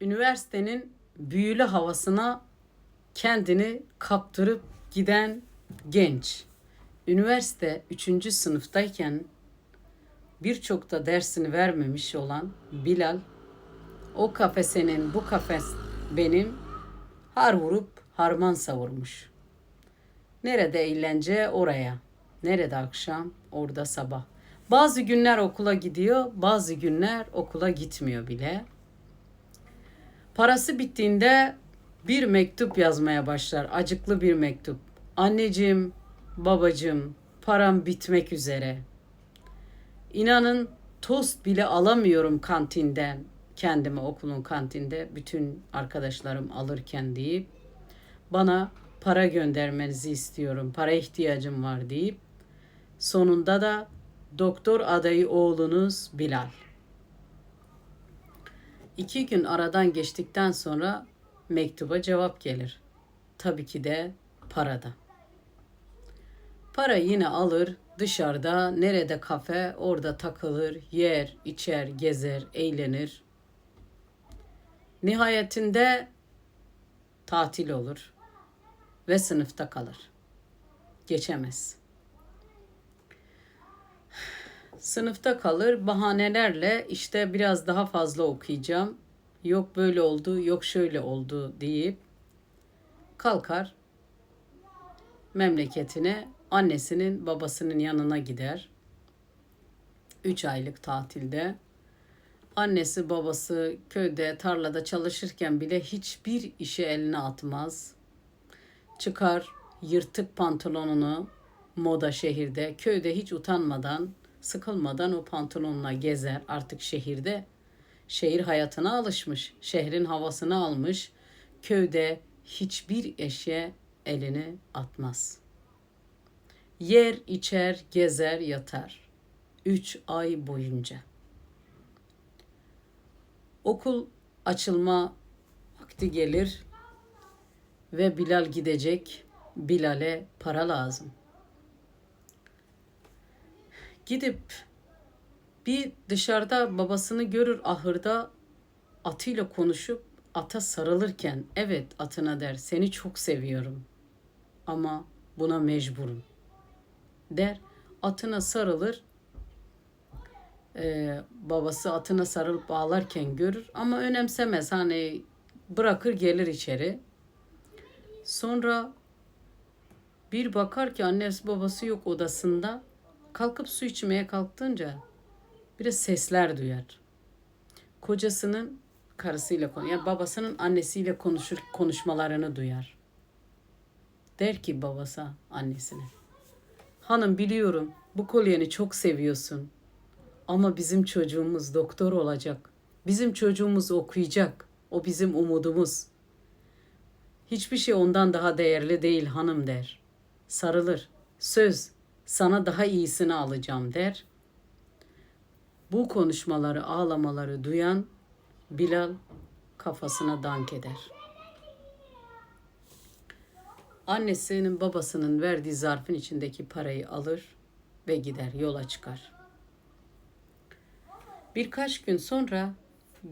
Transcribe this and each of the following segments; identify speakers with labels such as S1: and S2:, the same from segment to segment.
S1: üniversitenin büyülü havasına kendini kaptırıp giden genç. Üniversite 3. sınıftayken birçok da dersini vermemiş olan Bilal o kafesenin bu kafes benim har vurup harman savurmuş. Nerede eğlence oraya. Nerede akşam orada sabah. Bazı günler okula gidiyor, bazı günler okula gitmiyor bile. Parası bittiğinde bir mektup yazmaya başlar. Acıklı bir mektup. Anneciğim, babacığım, param bitmek üzere. İnanın tost bile alamıyorum kantinden. Kendime okulun kantinde bütün arkadaşlarım alırken deyip bana para göndermenizi istiyorum. Para ihtiyacım var deyip sonunda da doktor adayı oğlunuz Bilal. İki gün aradan geçtikten sonra mektuba cevap gelir. Tabii ki de parada. Para yine alır, dışarıda nerede kafe orada takılır, yer, içer, gezer, eğlenir. Nihayetinde tatil olur ve sınıfta kalır. Geçemez. Sınıfta kalır bahanelerle işte biraz daha fazla okuyacağım. Yok böyle oldu, yok şöyle oldu deyip kalkar memleketine annesinin babasının yanına gider. Üç aylık tatilde. Annesi babası köyde tarlada çalışırken bile hiçbir işi eline atmaz. Çıkar yırtık pantolonunu moda şehirde köyde hiç utanmadan sıkılmadan o pantolonla gezer artık şehirde. Şehir hayatına alışmış, şehrin havasını almış. Köyde hiçbir eşe elini atmaz. Yer, içer, gezer, yatar. Üç ay boyunca. Okul açılma vakti gelir ve Bilal gidecek. Bilal'e para lazım. Gidip bir dışarıda babasını görür ahırda atıyla konuşup ata sarılırken evet atına der seni çok seviyorum ama buna mecburum. der. Atına sarılır. Ee, babası atına sarılıp ağlarken görür ama önemsemez. Hani bırakır gelir içeri. Sonra bir bakar ki annesi babası yok odasında kalkıp su içmeye kalktınca bir de sesler duyar. Kocasının karısıyla konu, yani babasının annesiyle konuşur konuşmalarını duyar. Der ki babası annesine. Hanım biliyorum bu kolyeni çok seviyorsun. Ama bizim çocuğumuz doktor olacak. Bizim çocuğumuz okuyacak. O bizim umudumuz. Hiçbir şey ondan daha değerli değil hanım der. Sarılır. Söz sana daha iyisini alacağım der. Bu konuşmaları, ağlamaları duyan Bilal kafasına dank eder. Annesinin babasının verdiği zarfın içindeki parayı alır ve gider yola çıkar. Birkaç gün sonra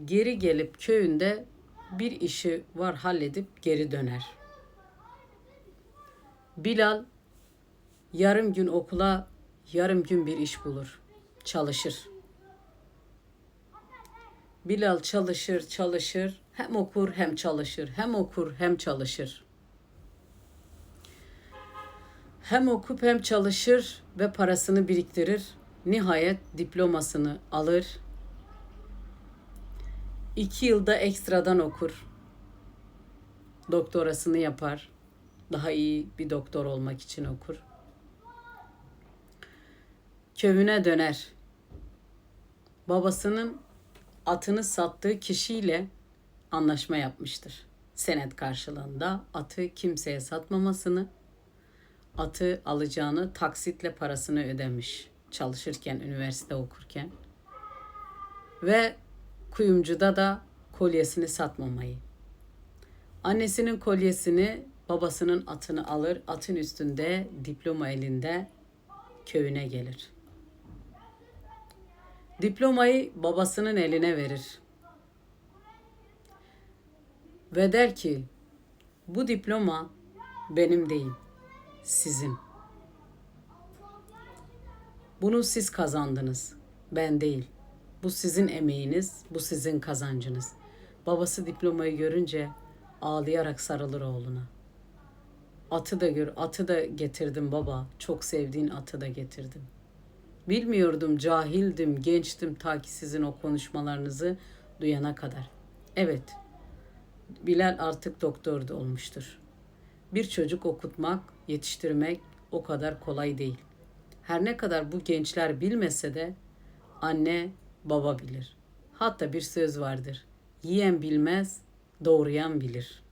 S1: geri gelip köyünde bir işi var halledip geri döner. Bilal yarım gün okula, yarım gün bir iş bulur. Çalışır. Bilal çalışır, çalışır. Hem okur hem çalışır. Hem okur hem çalışır. Hem okup hem çalışır ve parasını biriktirir. Nihayet diplomasını alır. İki yılda ekstradan okur. Doktorasını yapar. Daha iyi bir doktor olmak için okur. Köyüne döner. Babasının atını sattığı kişiyle anlaşma yapmıştır. Senet karşılığında atı kimseye satmamasını, atı alacağını taksitle parasını ödemiş çalışırken, üniversite okurken. Ve kuyumcuda da kolyesini satmamayı. Annesinin kolyesini, babasının atını alır, atın üstünde diploma elinde köyüne gelir. Diplomayı babasının eline verir. Ve der ki bu diploma benim değil, sizin. Bunu siz kazandınız, ben değil. Bu sizin emeğiniz, bu sizin kazancınız. Babası diplomayı görünce ağlayarak sarılır oğluna. Atı da gör, atı da getirdim baba. Çok sevdiğin atı da getirdim. Bilmiyordum, cahildim, gençtim ta ki sizin o konuşmalarınızı duyana kadar. Evet, Bilal artık doktor da olmuştur. Bir çocuk okutmak, yetiştirmek o kadar kolay değil. Her ne kadar bu gençler bilmese de anne, baba bilir. Hatta bir söz vardır. Yiyen bilmez, doğrayan bilir.''